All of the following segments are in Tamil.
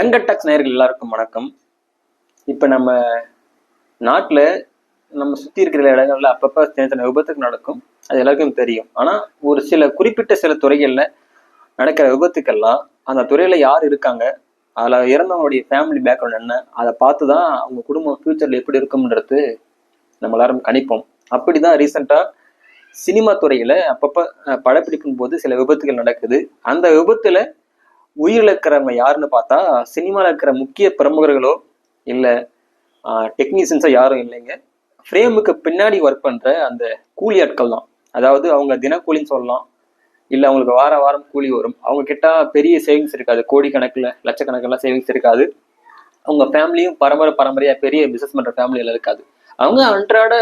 வெங்கடாக்ஸ் நேர்கள் எல்லாருக்கும் வணக்கம். இப்போ நம்ம நாட்டில் நம்ம சுற்றி இருக்கிற இடங்கள்ல அப்பப்போ சின்ன சின்ன விபத்துக்கு நடக்கும். அது எல்லாருக்கும் தெரியும். ஆனால் ஒரு சில குறிப்பிட்ட சில துறைகளில் நடக்கிற விபத்துக்கெல்லாம் அந்த துறையில் யார் இருக்காங்க? அதில் இறந்தவங்களுடைய ஃபேமிலி பேக்ரவுண்ட் என்ன? அதை பார்த்து தான் அவங்க குடும்பம் ஃப்யூச்சரில் எப்படி இருக்கும்ன்றது நம்ம எல்லாரும் கணிப்போம். அப்படி தான் ரீசெண்டாக சினிமா துறையில் அப்பப்போ படப்பிடிக்கும் போது சில விபத்துகள் நடக்குது. அந்த விபத்தில் உயிரிழக்கிறவங்க யாருன்னு பார்த்தா சினிமாவில் இருக்கிற முக்கிய பிரமுகர்களோ இல்லை டெக்னீஷியன்ஸோ யாரும் இல்லைங்க. ஃப்ரேமுக்கு பின்னாடி ஒர்க் பண்ணுற அந்த கூலி ஆட்கள் தான். அதாவது அவங்க தினக்கூலின்னு சொல்லலாம். இல்லை அவங்களுக்கு வார வாரம் கூலி வரும். அவங்க கிட்ட பெரிய சேவிங்ஸ் இருக்காது. கோடிக்கணக்கில் லட்சக்கணக்கெல்லாம் சேவிங்ஸ் இருக்காது. அவங்க ஃபேமிலியும் பரம்பரை பரம்பரையாக பெரிய பிஸ்னஸ் பண்ணுற ஃபேமிலியில் இருக்காது. அவங்க அன்றாட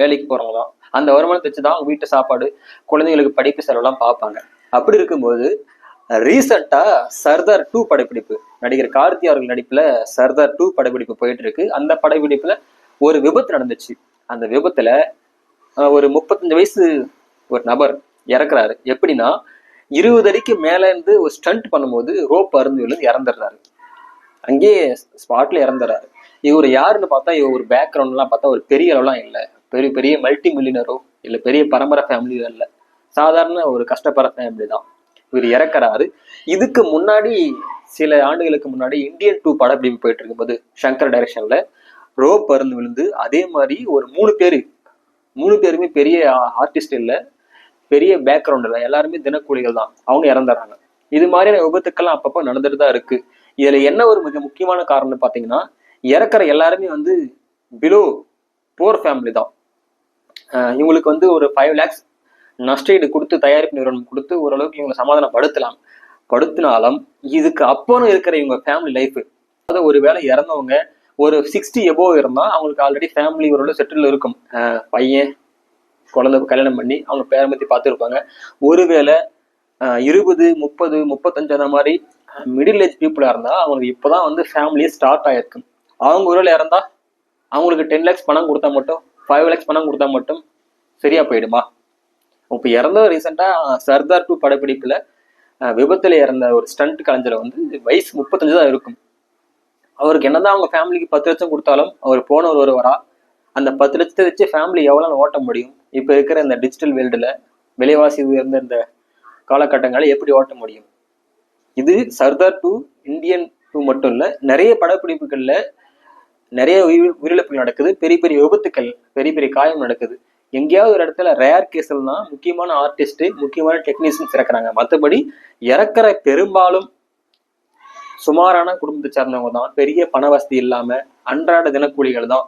வேலைக்கு போகிறவங்க தான். அந்த வருமானத்தை வச்சு தான் அவங்க வீட்டு சாப்பாடு குழந்தைங்களுக்கு படிப்பு செலவெல்லாம் பார்ப்பாங்க. அப்படி இருக்கும்போது ரீசெண்டா சர்தார் டூ படப்பிடிப்பு. நடிகர் கார்த்தி அவர்கள் நடிப்புல சர்தார் டூ படப்பிடிப்பு போயிட்டு இருக்கு அந்த படப்பிடிப்புல ஒரு விபத்து நடந்துச்சு. அந்த விபத்துல ஒரு முப்பத்தஞ்சு வயசு ஒரு நபர் இறக்குறாரு. எப்படின்னா இருபது அடிக்கு மேல இருந்து ஒரு ஸ்டண்ட் பண்ணும்போது ரோப் அருந்து விழுந்து இறந்துடுறாரு. அங்கேயே ஸ்பாட்ல இறந்துடுறாரு. இவர் யாருன்னு பார்த்தா இவர் ஒரு பேக்ரவுண்ட்லாம் பார்த்தா ஒரு பெரிய அளவுலாம் இல்லை. பெரிய பெரிய மல்டி மில்லியனரோ இல்லை பெரிய பரம்பரை ஃபேமிலியோ இல்லை. சாதாரண ஒரு கஷ்டப்படுற ஃபேமிலி தான். இவர் இறக்குறாரு. இதுக்கு முன்னாடி சில ஆண்டுகளுக்கு முன்னாடி இந்தியன் டூ படப்பிடிப்பு போயிட்டு இருக்கும்போது சங்கர் டைரக்ஷன்ல ரோப் பருந்து விழுந்து அதே மாதிரி ஒரு மூணு பேர் மூணு பேருமே பெரிய ஆர்டிஸ்ட் இல்லை பெரிய பேக்ரவுண்ட் இல்லை எல்லாருமே தினக்கூலிகள் தான். அவங்க இறந்துடுறாங்க. இது மாதிரியான விபத்துக்கெல்லாம் அப்பப்போ நடந்துட்டு தான் இருக்கு. இதுல என்ன ஒரு மிக முக்கியமான காரணம்னு பார்த்தீங்கன்னா இறக்குற எல்லாருமே வந்து பிலோ போர் ஃபேமிலி தான். இவங்களுக்கு வந்து ஒரு ஃபைவ் லேக்ஸ் நஷ்டஈடு கொடுத்து தயாரிப்பு நிறுவனம் கொடுத்து ஓரளவுக்கு இவங்களை சமாதானப்படுத்தலாம். படுத்தினாலும் இதுக்கு அப்புறம் இருக்கிற இவங்க ஃபேமிலி லைஃப் அதாவது ஒரு வேளை இறந்தவங்க ஒரு சிக்ஸ்டி எபோவ் இருந்தால் அவங்களுக்கு ஆல்ரெடி ஃபேமிலி ஓரளவு செட்டில் இருக்கும். பையன் குழந்தை கல்யாணம் பண்ணி அவங்க பேரை பற்றி பார்த்துருப்பாங்க. ஒருவேளை இருபது முப்பது முப்பத்தஞ்சு அந்த மாதிரி மிடில் ஏஜ் பீப்புளாக இருந்தால் அவங்களுக்கு இப்போ தான் வந்து ஃபேமிலியே ஸ்டார்ட் ஆகிருக்கும் அவங்க ஒருவேளை இறந்தால் அவங்களுக்கு டென் லேக்ஸ் பணம் கொடுத்தா மட்டும் ஃபைவ் லேக்ஸ் பணம் கொடுத்தா மட்டும் சரியா போயிடுமா? இப்போ இறந்த ரீசெண்டாக சர்தார் டூ படப்பிடிப்பில் விபத்தில் இறந்த ஒரு ஸ்டண்ட் கலைஞரை வந்து வயசு முப்பத்தஞ்சு தான் இருக்கும். அவருக்கு என்னதான் அவங்க ஃபேமிலிக்கு பத்து லட்சம் கொடுத்தாலும் அவர் போனவர் ஒருவரா அந்த பத்து லட்சத்தை வச்சு ஃபேமிலி எவ்வளோ ஓட்ட முடியும்? இப்போ இருக்கிற இந்த டிஜிட்டல் வேர்ல்டில் விலைவாசி உயர்ந்த இந்த காலகட்டங்களை எப்படி ஓட்ட முடியும்? இது சர்தார் டூ இந்தியன் டூ மட்டும் இல்லை நிறைய படப்பிடிப்புகளில் நிறைய உயிர் உயிரிழப்புகள் நடக்குது. பெரிய பெரிய விபத்துக்கள் பெரிய பெரிய காயம் நடக்குது. எங்கேயாவது ஒரு இடத்துல ரேர் கேஸில் தான் முக்கியமான ஆர்டிஸ்ட் முக்கியமான டெக்னீஷியன்ஸ் இறக்குறாங்க. மற்றபடி இறக்குற பெரும்பாலும் சுமாரான குடும்பத்தை சார்ந்தவங்க தான். பெரிய பண வசதி இல்லாம அன்றாட தினக்கூலிகள் தான்.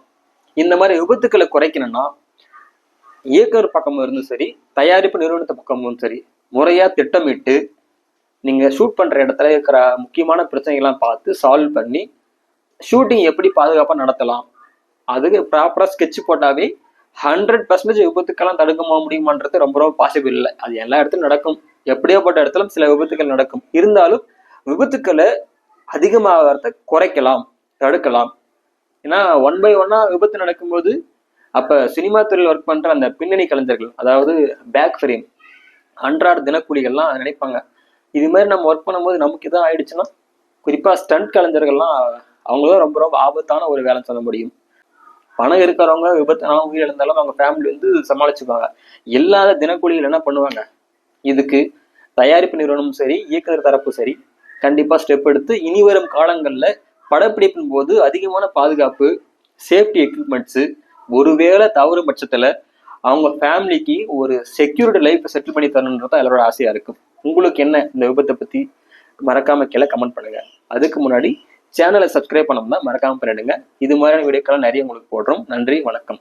இந்த மாதிரி விபத்துக்களை குறைக்கணும்னா இயக்குனர் பக்கமும் இருந்தும் சரி தயாரிப்பு நிறுவனத்து பக்கமும் சரி முறையா திட்டமிட்டு நீங்க ஷூட் பண்ற இடத்துல இருக்கிற முக்கியமான பிரச்சனைகள்லாம் பார்த்து சால்வ் பண்ணி ஷூட்டிங் எப்படி பாதுகாப்பாக நடத்தலாம். அதுக்கு ப்ராப்பரா ஸ்கெட்ச் போட்டாவே ஹண்ட்ரட் பர்சன்டேஜ் விபத்துக்கெல்லாம் தடுக்கமா முடியுமான்றது ரொம்ப ரொம்ப பாசிபிள் இல்லை. அது எல்லா இடத்துலையும் நடக்கும். எப்படியோப்பட்ட இடத்துல சில விபத்துக்கள் நடக்கும். இருந்தாலும் விபத்துக்களை அதிகமாகிறத குறைக்கலாம் தடுக்கலாம். ஏன்னா ஒன் பை ஒன்னா விபத்து நடக்கும்போது அப்ப சினிமா துறையில் ஒர்க் பண்ற அந்த பின்னணி கலைஞர்கள் அதாவது பேக் ஃப்ரேம் அன்றாட தினக்கூலிகள்லாம் நினைப்பாங்க. இது மாதிரி நம்ம ஒர்க் பண்ணும்போது நமக்கு இதான் ஆயிடுச்சுன்னா குறிப்பா ஸ்டண்ட் கலைஞர்கள்லாம் அவங்களும் ரொம்ப ரொம்ப ஆபத்தான ஒரு வேலை சொல்ல முடியும். பணம் இருக்கிறவங்க விபத்துனாலும் உயிரிழந்தாலும் அவங்க ஃபேமிலி வந்து சமாளிச்சுப்பாங்க இல்லாத தினக்கூலிகள் என்ன பண்ணுவாங்க? இதுக்கு தயாரிப்பு நிறுவனமும் சரி இயக்குநர் தரப்பும் சரி கண்டிப்பா ஸ்டெப் எடுத்து இனி வரும் காலங்கள்ல படப்பிடிப்பின் போது அதிகமான பாதுகாப்பு சேஃப்டி எக்யூப்மெண்ட்ஸு ஒருவேளை தவறு பட்சத்துல அவங்க ஃபேமிலிக்கு ஒரு செக்யூரிட்டி லைஃப் செட்டில் பண்ணி தரணுன்றது தான் எல்லாரோட ஆசையா இருக்கும். உங்களுக்கு என்ன இந்த விபத்தை பத்தி மறக்காம கீழே கமெண்ட் பண்ணுங்க. அதுக்கு முன்னாடி சேனலை சப்ஸ்கிரைப் பண்ணோம்னா மறக்காம பண்ணிடுங்க. இது மாதிரியான வீடியோக்கெல்லாம் நிறைய உங்களுக்கு போடுறோம். நன்றி வணக்கம்.